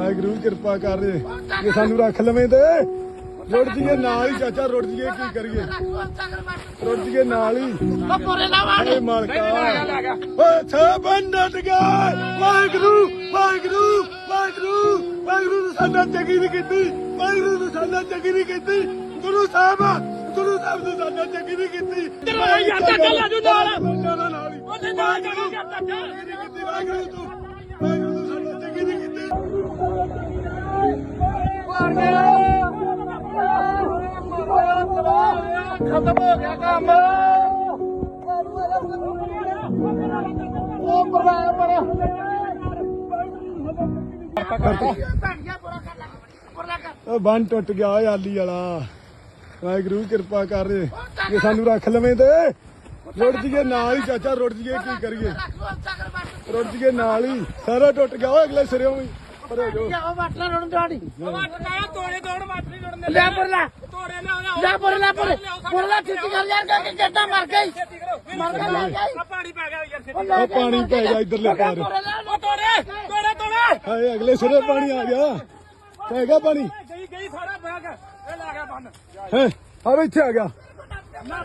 ਵਾਹਿਗੁਰੂ ਕਿਰਪਾ ਕਰ ਜੇ ਸਾਨੂੰ ਰੱਖ ਲਵੇਂ ਤੇ ਰੁੜ ਜੀਏ ਨਾਲ ਹੀ ਚਾਚਾ ਰੁੜ ਜੀਏ ਕੀ ਕਰੀਏ ਰੁੜ ਜੀਏ ਨਾਲ ਹੀ ਏ ਮਾਲਕਾ ਓਏ ਛਾਬਨ ਡਟ ਗਿਆ ਵਾਹਿਗੁਰੂ ਵਾਹਿਗੁਰੂ ਵਾਹਿਗੁਰੂ ਵਾਹਿਗੁਰੂ ਨੇ ਸਾਡਾ ਚੰਗੀ ਨਹੀਂ ਕੀਤੀ ਵਾਹਿਗੁਰੂ ਨੇ ਸਾਡਾ ਚੰਗੀ ਨਹੀਂ ਕੀਤੀ ਗੁਰੂ ਸਾਹਿਬ ਗੁਰੂ ਸਾਹਿਬ ਨੇ ਸਾਡਾ ਚੰਗੀ ਨਹੀਂ ਕੀਤੀ ਚਲੋ ਯਾਰ, ਚਾਚਾ ਲੈ ਜਾਊ ਨਾਲ। ਜਾਣਾ ਨਾਲ ਹੀ ਉਹਦੇ ਨਾਲ ਜਾਣਾ ਯਾਰ, ਕੀਤੀ ਵਾਹਿਗੁਰੂ ਤੂੰ ਖਤਮ ਹੋ ਗਿਆ ਕੰਮ। ਉਹ ਪਰਵਾ ਪਰ ਬੰਨ ਟੁੱਟ ਗਿਆ ਓਏ ਆਲੀ ਵਾਲਾ। ਵਾਹਿਗੁਰੂ, ਕਿਰਪਾ ਕਰ ਜੇ ਸਾਨੂੰ ਰੱਖ ਲਵੇਂ ਤੇ, ਰੁੜ ਜੀਏ ਨਾਲ ਹੀ, ਚਾਚਾ, ਰੁੜ ਜੀਏ ਕੀ ਕਰੀਏ। ਰੁੜ ਜੀਏ ਨਾਲ ਹੀ। ਸਾਰਾ ਟੁੱਟ ਗਿਆ ਓਏ ਅਗਲੇ ਸਿਰੇ ਵੀ। ਪਰੇ ਜੋ ਉਹ ਵਾਟਲਾ ਰੋਣ ਜੁੜਨੇ ਲੈ ਪਰਲਾ ਤੋੜੇ ਲਿਆਓ ਲਿਆਓ। ਲੈ ਪਰਲਾ ਪਰ। ਪਰਲਾ ਛੇਤੀ ਕਰ ਯਾਰ ਕਿ ਜੱਟਾ ਮਰ ਗਈ? ਮਰ ਲੈ ਗਈ। ਆ ਪਾਣੀ ਪੈ ਗਿਆ ਯਾਰ ਛੇਤੀ ਉਹ ਪਾਣੀ ਪੈ ਗਿਆ ਇਧਰਲੇ ਪਾਰ ਹਾਏ ਅਗਲੇ ਸਿਰੇ ਪਾਣੀ ਆ ਗਿਆ। ਪੈ ਗਿਆ ਪਾਣੀ? ਗਈ ਗਈ ਸਾਰਾ ਬੈਗ। ਇਹ ਲਾ ਗਿਆ ਬੰਨ। ਹੈ ਆ ਇੱਥੇ ਆ ਗਿਆ। ਨਾ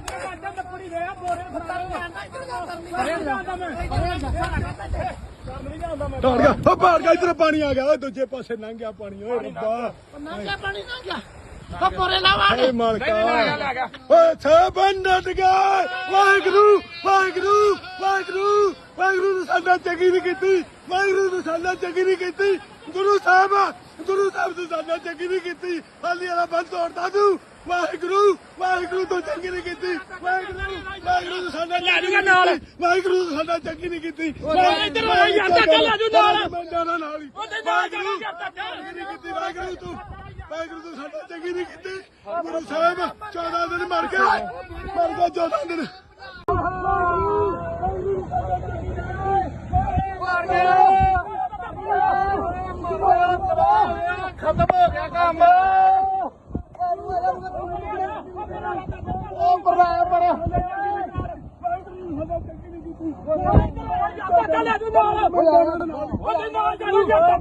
ਗਿਆ ਉਹ ਪਾੜ ਗਿਆ, ਇਧਰ ਪਾਣੀ ਆ ਗਿਆ, ਓਏ ਦੂਜੇ ਪਾਸੇ ਲੰਘ ਗਿਆ ਪਾਣੀ, ਓਏ ਰੱਬਾ। ਨੰਗਾ ਪਾਣੀ ਨੰਗਾ ਉਹ ਪਰੇ ਲਾ ਵਾੜ ਮਾਲਕਾ। ਓਏ ਛਾਬਨ ਡਟ ਗਿਆ ਵਾਹਿਗੁਰੂ ਵਾਹਿਗੁਰੂ ਵਾਹਿਗੁਰੂ ਵਾਹਿਗੁਰੂ ਨੇ ਸਾਡਾ ਚੰਗੀ ਨਹੀਂ ਕੀਤੀ, ਵਾਹਿਗੁਰੂ ਨੇ ਸਾਡਾ ਚੰਗੀ ਨਹੀਂ ਕੀਤੀ। ਗੁਰੂ ਸਾਹਿਬ ਗੁਰੂ ਸਾਹਿਬ ਨੇ ਸਾਡਾ ਚੰਗੀ ਨਹੀਂ ਕੀਤੀ। ਹਾਲੀ ਵਾਲਾ ਬੰਦ ਤੋੜਦਾ ਤੂੰ। ਵਾਹਿਗੁਰੂ ਵਾਹਿਗੁਰੂ ਤੋਂ ਚੰਗੀ ਨਹੀਂ ਕੀਤੀ। ਵਾਹਿਗੁਰੂ ਵਾਹਿਗੁਰੂ ਨੇ ਸਾਡਾ ਲੈ ਜਾਊਗਾ ਨਾਲ। ਵਾਹਿਗੁਰੂ ਨੇ ਸਾਡਾ ਚੰਗੀ ਨਹੀਂ ਕੀਤੀ। ਇੱਧਰ ਆ ਯਾਰ, ਚਾਚਾ ਲੈ ਜਾਊ ਨਾਲ। ਨਾਲ ਹੀ। ਉਹਦੇ ਨਾਲ ਜਾਣਾ ਵਾਹਿਗੁਰੂ। ਚੰਗੀ ਨਹੀਂ ਕੀਤੀ ਵਾਹਿਗੁਰੂ ਤੂੰ। ਵਾਹਿਗੁਰੂ ਤੂੰ ਸਾਡਾ ਚੰਗੀ ਨਹੀਂ ਕੀਤੀ। ਗੁਰੂ ਸਾਹਿਬ 14 ਦਿਨ ਮਰ ਗਏ। ਮਰ ਗਏ 14 ਦਿਨ। ਖਤਮ ਹੋ ਗਿਆ ਕੰਮ। ਜੂ ਨਾਲ ਜਾਣਾ